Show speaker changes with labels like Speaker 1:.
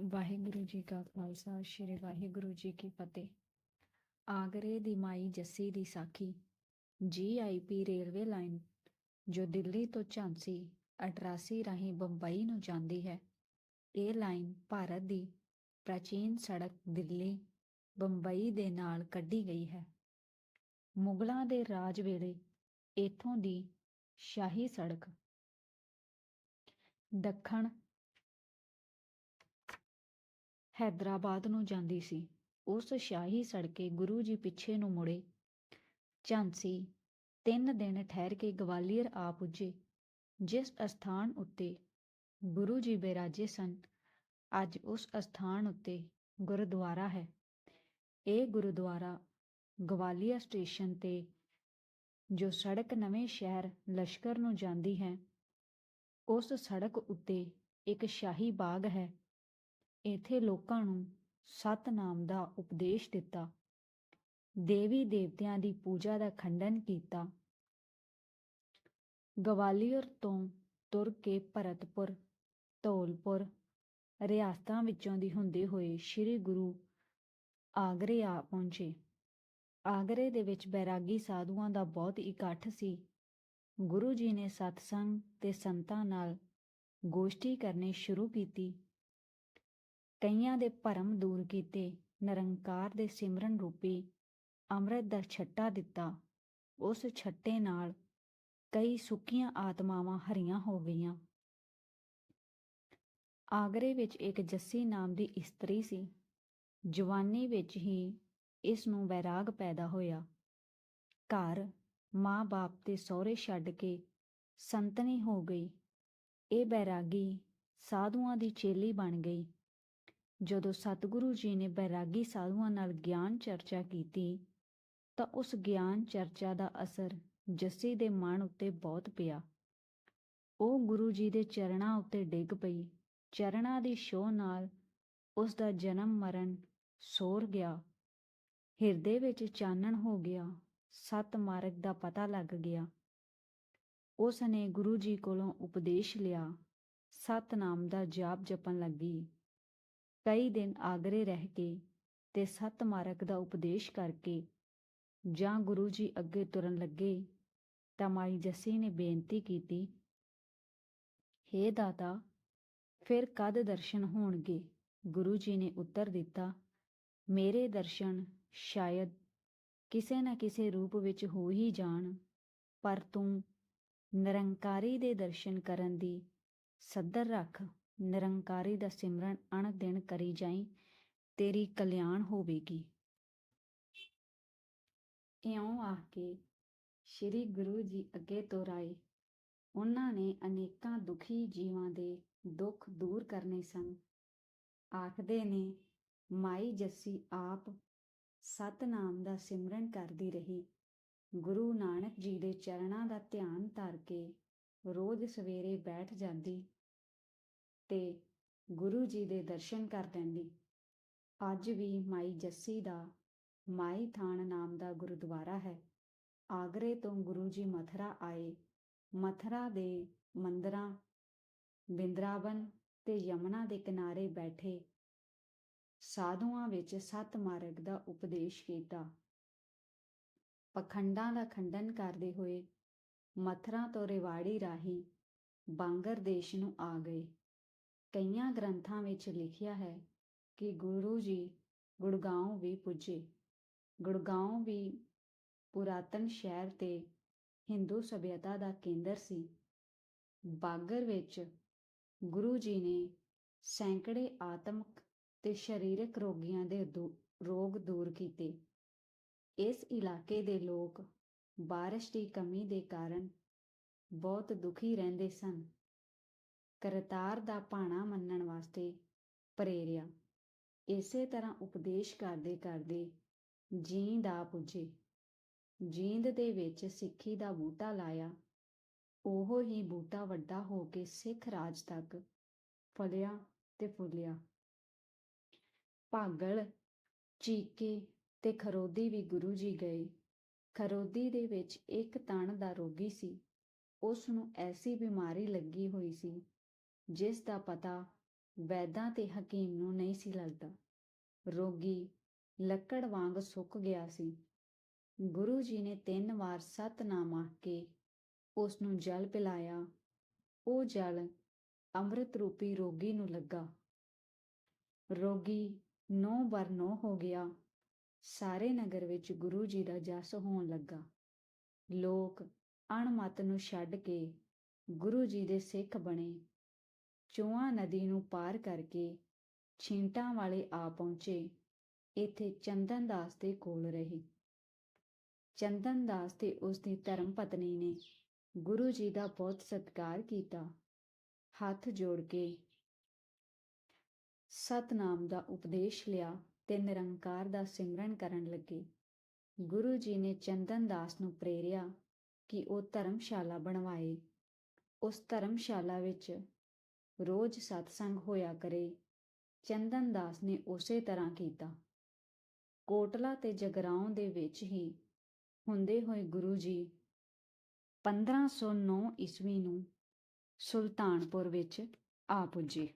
Speaker 1: ਵਾਹਿਗੁਰੂ ਜੀ ਕਾ ਖਾਲਸਾ, ਸ੍ਰੀ ਵਾਹਿਗੁਰੂ ਜੀ ਕੀ ਫਤਿਹ। ਆਗਰੇ ਦੀ ਮਾਈ ਜੱਸੀ ਦੀ ਸਾਖੀ ਜੀਆਈਪੀ ਰੇਲਵੇ ਲਾਈਨ, ਜੋ ਦਿੱਲੀ ਤੋਂ ਝਾਂਸੀ 88 ਰਾਹੀਂ ਬੰਬਈ ਨੂੰ ਜਾਂਦੀ ਹੈ। ਇਹ ਲਾਈਨ ਭਾਰਤ ਦੀ ਪ੍ਰਾਚੀਨ ਸੜਕ ਦਿੱਲੀ, ਬੰਬਈ ਦੇ ਨਾਲ ਕੱਢੀ ਗਈ ਹੈ। ਮੁਗਲਾਂ ਦੇ ਰਾਜ ਵੇਲੇ ਇੱਥੋਂ ਦੀ ਸ਼ਾਹੀ ਸੜਕ। ਦੱਖਣ ਹੈਦਰਾਬਾਦ ਨੂੰ ਜਾਂਦੀ ਸੀ। ਉਸ ਸ਼ਾਹੀ ਸੜਕੇ ਗੁਰੂ ਜੀ ਪਿੱਛੇ ਨੂੰ ਮੁੜੇ। ਝਾਂਸੀ ਤਿੰਨ ਦਿਨ ਠਹਿਰ ਕੇ ਗਵਾਲੀਅਰ ਆ ਪੁੱਜੇ। ਜਿਸ ਅਸਥਾਨ ਉੱਤੇ ਗੁਰੂ ਜੀ ਬਿਰਾਜੇ ਸਨ, ਅੱਜ ਉਸ ਅਸਥਾਨ ਉੱਤੇ ਗੁਰਦੁਆਰਾ ਹੈ। ਇਹ ਗੁਰਦੁਆਰਾ ਗਵਾਲੀਅਰ ਸਟੇਸ਼ਨ ਤੇ, ਜੋ ਸੜਕ ਨਵੇਂ ਸ਼ਹਿਰ ਲਸ਼ਕਰ ਨੂੰ ਜਾਂਦੀ ਹੈ, ਉਸ ਸੜਕ ਉੱਤੇ ਇੱਕ ਸ਼ਾਹੀ ਬਾਗ ਹੈ। ਇੱਥੇ ਲੋਕਾਂ ਨੂੰ ਸਤਨਾਮ ਦਾ ਉਪਦੇਸ਼ ਦਿੱਤਾ। ਦੇਵੀ ਦੇਵਤਿਆਂ ਦੀ ਪੂਜਾ ਦਾ ਖੰਡਨ ਕੀਤਾ। ਗਵਾਲੀਅਰ ਤੋਂ ਤੁਰ ਕੇ ਭਰਤਪੁਰ, ਧੌਲਪੁਰ ਰਿਆਸਤਾਂ ਵਿੱਚੋਂ ਦੀ ਹੁੰਦੇ ਹੋਏ ਸ੍ਰੀ ਗੁਰੂ ਆਗਰੇ ਆ ਪਹੁੰਚੇ। ਆਗਰੇ ਦੇ ਵਿੱਚ ਬੈਰਾਗੀ ਸਾਧੂਆਂ ਦਾ ਬਹੁਤ ਇਕੱਠ ਸੀ। ਗੁਰੂ ਜੀ ਨੇ ਸਤਸੰਗ ਤੇ ਸੰਤਾਂ ਨਾਲ ਗੋਸ਼ਟੀ ਕਰਨੀ ਸ਼ੁਰੂ ਕੀਤੀ। ਕਈਆਂ ਦੇ ਭਰਮ ਦੂਰ ਕੀਤੇ, ਨਿਰੰਕਾਰ ਦੇ ਸਿਮਰਨ ਰੂਪੀ ਅੰਮ੍ਰਿਤ ਦਾ ਛੱਟਾ ਦਿੱਤਾ। ਉਸ ਛੱਟੇ ਨਾਲ ਕਈ ਸੁੱਕੀਆਂ ਆਤਮਾਵਾਂ ਹਰੀਆਂ ਹੋ ਗਈਆਂ। ਆਗਰੇ ਵਿੱਚ ਇੱਕ ਜੱਸੀ ਨਾਮ ਦੀ ਇਸਤਰੀ ਸੀ। ਜਵਾਨੀ ਵਿੱਚ ਹੀ ਇਸ ਨੂੰ ਵੈਰਾਗ ਪੈਦਾ ਹੋਇਆ। ਘਰ ਮਾਂ-ਬਾਪ ਤੇ ਸਹੁਰੇ ਛੱਡ ਕੇ ਸੰਤਨੀ ਹੋ ਗਈ। ਇਹ ਬੈਰਾਗੀ ਸਾਧੂਆਂ ਦੀ ਚੇਲੀ ਬਣ ਗਈ। ਜਦੋਂ ਸਤਿਗੁਰੂ ਜੀ ਨੇ ਬੈਰਾਗੀ ਸਾਧੂਆਂ ਨਾਲ ਗਿਆਨ ਚਰਚਾ ਕੀਤੀ, ਤਾਂ ਉਸ ਗਿਆਨ ਚਰਚਾ ਦਾ ਅਸਰ ਜੱਸੀ ਦੇ ਮਨ ਉੱਤੇ ਬਹੁਤ ਪਿਆ। ਉਹ ਗੁਰੂ ਜੀ ਦੇ ਚਰਣਾ ਉੱਤੇ ਡਿੱਗ ਪਈ। ਚਰਣਾ ਦੀ ਛੋਹ ਨਾਲ ਉਸ ਦਾ ਜਨਮ ਮਰਨ ਸੋਰ ਗਿਆ। ਹਿਰਦੇ ਵਿੱਚ ਚਾਨਣ ਹੋ ਗਿਆ। ਸਤ ਮਾਰਗ ਦਾ ਪਤਾ ਲੱਗ ਗਿਆ। ਉਸ ਨੇ ਗੁਰੂ ਜੀ ਕੋਲੋਂ ਉਪਦੇਸ਼ ਲਿਆ। ਸਤਨਾਮ ਦਾ ਜਾਪ ਜਪਣ ਲੱਗੀ। ਕਈ ਦਿਨ ਆਗਰੇ ਰਹਿ ਕੇ ਤੇ ਸਤ ਮਾਰਗ ਦਾ ਉਪਦੇਸ਼ ਕਰਕੇ ਜਾਂ ਗੁਰੂ ਜੀ ਅੱਗੇ ਤੁਰਨ ਲੱਗੇ ਤਾਂ ਮਾਈ ਜੱਸੀ ਨੇ ਬੇਨਤੀ ਕੀਤੀ, ਹੇ ਦਾਤਾ, ਫਿਰ ਕਦ ਦਰਸ਼ਨ ਹੋਣਗੇ? ਗੁਰੂ ਜੀ ਨੇ ਉੱਤਰ ਦਿੱਤਾ, ਮੇਰੇ ਦਰਸ਼ਨ ਸ਼ਾਇਦ ਕਿਸੇ ਨਾ ਕਿਸੇ ਰੂਪ ਵਿੱਚ ਹੋ ਹੀ ਜਾਣ, ਪਰ ਤੂੰ ਨਿਰੰਕਾਰੀ ਦੇ ਦਰਸ਼ਨ ਕਰਨ ਦੀ ਸੱਦਰ ਰੱਖ। ਨਿਰੰਕਾਰੀ ਦਾ ਸਿਮਰਨ ਅਣ ਦਿਨ ਕਰੀ ਜਾਈ, ਤੇਰੀ ਕਲਿਆਣ ਹੋਵੇਗੀ। ਇਉਂ ਆਖ ਕੇ ਸ੍ਰੀ ਗੁਰੂ ਜੀ ਅੱਗੇ ਤੋਰਾਏ ਉਹਨਾਂ ਨੇ ਅਨੇਕਾਂ ਦੁਖੀ ਜੀਵਾਂ ਦੇ ਦੁੱਖ ਦੂਰ ਕਰਨੇ ਸਨ। ਆਖਦੇ ਨੇ, ਮਾਈ ਜੱਸੀ ਆਪ ਸਤਨਾਮ ਦਾ ਸਿਮਰਨ ਕਰਦੀ ਰਹੀ। ਗੁਰੂ ਨਾਨਕ ਜੀ ਦੇ ਚਰਨਾਂ ਦਾ ਧਿਆਨ ਧਰ ਕੇ ਰੋਜ਼ ਸਵੇਰੇ ਬੈਠ ਜਾਂਦੀ। ਤੇ ਗੁਰੂ ਜੀ ਦੇ ਦਰਸ਼ਨ ਕਰ ਲੈਂਦੀ। ਅੱਜ ਵੀ ਮਾਈ ਜੱਸੀ ਦਾ ਮਾਈ ਥਾਨ ਨਾਮ ਦਾ ਗੁਰਦੁਆਰਾ ਹੈ। ਆਗਰੇ ਤੋਂ ਗੁਰੂ ਜੀ ਮਥਰਾ ਆਏ। ਮਥਰਾ ਦੇ ਮੰਦਰਾਂ ਬਿੰਦਰਾਵਨ ਤੇ ਯਮਨਾ ਦੇ ਕਿਨਾਰੇ ਬੈਠੇ ਸਾਧੂਆਂ ਵਿੱਚ ਸਤ ਮਾਰਗ ਦਾ ਉਪਦੇਸ਼ ਕੀਤਾ। ਪਖੰਡਾਂ ਦਾ ਖੰਡਨ ਕਰਦੇ ਹੋਏ ਮਥਰਾ ਤੋਂ ਰਿਵਾੜੀ ਰਾਹੀਂ ਬਾਂਗਰ ਦੇਸ਼ ਨੂੰ ਆ ਗਏ। ਕਈਆਂ ਗ੍ਰੰਥਾਂ ਵਿੱਚ ਲਿਖਿਆ ਹੈ ਕਿ ਗੁਰੂ ਜੀ ਗੁੜਗਾਉਂ ਵੀ ਪੁੱਜੇ। ਗੁੜਗਾਉਂ ਵੀ ਪੁਰਾਤਨ ਸ਼ਹਿਰ ਤੇ ਹਿੰਦੂ ਸਭਿਅਤਾ ਦਾ ਕੇਂਦਰ ਸੀ। ਬਾਗਰ ਵਿੱਚ ਗੁਰੂ ਜੀ ਨੇ ਸੈਂਕੜੇ ਆਤਮਿਕ ਤੇ ਸਰੀਰਕ ਰੋਗੀਆਂ ਦੇ, ਰੋਗ ਦੂਰ ਕੀਤੇ। ਇਸ ਇਲਾਕੇ ਦੇ ਲੋਕ ਬਾਰਿਸ਼ ਦੀ ਕਮੀ ਦੇ ਕਾਰਨ ਬਹੁਤ ਦੁਖੀ ਰਹਿੰਦੇ ਸਨ। ਕਰਤਾਰ ਦਾ ਭਾਣਾ ਮੰਨਣ ਵਾਸਤੇ ਪ੍ਰੇਰਿਆ। ਇਸੇ ਤਰ੍ਹਾਂ ਉਪਦੇਸ਼ ਕਰਦੇ ਕਰਦੇ ਜੀਂਦ ਆ ਪੁੱਜੇ। ਜੀਂਦ ਦੇ ਵਿੱਚ ਸਿੱਖੀ ਦਾ ਬੂਟਾ ਲਾਇਆ। ਉਹ ਹੀ ਬੂਟਾ ਵੱਡਾ ਹੋ ਕੇ ਸਿੱਖ ਰਾਜ ਤੱਕ ਫਲਿਆ ਤੇ ਫੁੱਲਿਆ। ਭਾਗਲ, ਚੀਕੇ ਤੇ ਖਰੋਦੀ ਵੀ ਗੁਰੂ ਜੀ ਗਏ। ਖਰੋਦੀ ਦੇ ਵਿੱਚ ਇੱਕ ਤਣ ਦਾ ਰੋਗੀ ਸੀ। ਉਸ ਨੂੰ ਐਸੀ ਬਿਮਾਰੀ ਲੱਗੀ ਹੋਈ ਸੀ ਜਿਸ ਦਾ ਪਤਾ ਵੈਦਾਂ ਤੇ ਹਕੀਮ ਨੂੰ ਨਹੀਂ ਸੀ ਲੱਗਦਾ। ਰੋਗੀ ਲੱਕੜ ਵਾਂਗ ਸੁੱਕ ਗਿਆ ਸੀ। ਗੁਰੂ ਜੀ ਨੇ ਤਿੰਨ ਵਾਰ ਸਤਨਾਮ ਆਖ ਕੇ ਉਸ ਨੂੰ ਜਲ ਪਿਲਾਇਆ। ਉਹ ਜਲ ਅੰਮ੍ਰਿਤ ਰੂਪੀ ਰੋਗੀ ਨੂੰ ਲੱਗਾ। ਰੋਗੀ ਨੌ ਬਰ ਨੌ ਹੋ ਗਿਆ। ਸਾਰੇ ਨਗਰ ਵਿੱਚ ਗੁਰੂ ਜੀ ਦਾ ਜਸ ਹੋਣ ਲੱਗਾ। ਲੋਕ ਅਣਮਤ ਨੂੰ ਛੱਡ ਕੇ ਗੁਰੂ ਜੀ ਦੇ ਸਿੱਖ ਬਣੇ। ਚੋਆ ਨਦੀ ਨੂੰ ਪਾਰ ਕਰਕੇ ਛਿੰਟਾਂ ਵਾਲੇ ਆ ਪਹੁੰਚੇ। ਇੱਥੇ ਚੰਦਨ ਦਾਸ ਦੇ ਕੋਲ ਰਹੇ। ਚੰਦਨ ਦਾਸ ਤੇ ਉਸ ਦੀ ਧਰਮ ਪਤਨੀ ਨੇ ਗੁਰੂ ਜੀ ਦਾ ਬਹੁਤ ਸਤਿਕਾਰ ਕੀਤਾ। ਹੱਥ ਜੋੜ ਕੇ ਸਤਨਾਮ ਦਾ ਉਪਦੇਸ਼ ਲਿਆ ਤੇ ਨਿਰੰਕਾਰ ਦਾ ਸਿਮਰਨ ਕਰਨ ਲੱਗੇ। ਗੁਰੂ ਜੀ ਨੇ ਚੰਦਨ ਦਾਸ ਨੂੰ ਪ੍ਰੇਰਿਆ ਕਿ ਉਹ ਧਰਮਸ਼ਾਲਾ ਬਣਵਾਏ। ਉਸ ਧਰਮਸ਼ਾਲਾ ਵਿੱਚ ਰੋਜ਼ ਸਤਸੰਗ ਹੋਇਆ ਕਰੇ, ਚੰਦਨ ਦਾਸ ਨੇ ਉਸੇ ਤਰ੍ਹਾਂ ਕੀਤਾ। ਕੋਟਲਾ ਤੇ ਜਗਰਾਉਂ ਦੇ ਵਿੱਚ ਹੀ ਹੁੰਦੇ ਹੋਏ ਗੁਰੂ ਜੀ 1509 ਈਸਵੀ ਨੂੰ ਸੁਲਤਾਨਪੁਰ ਵਿੱਚ ਆ ਪੁੱਜੇ।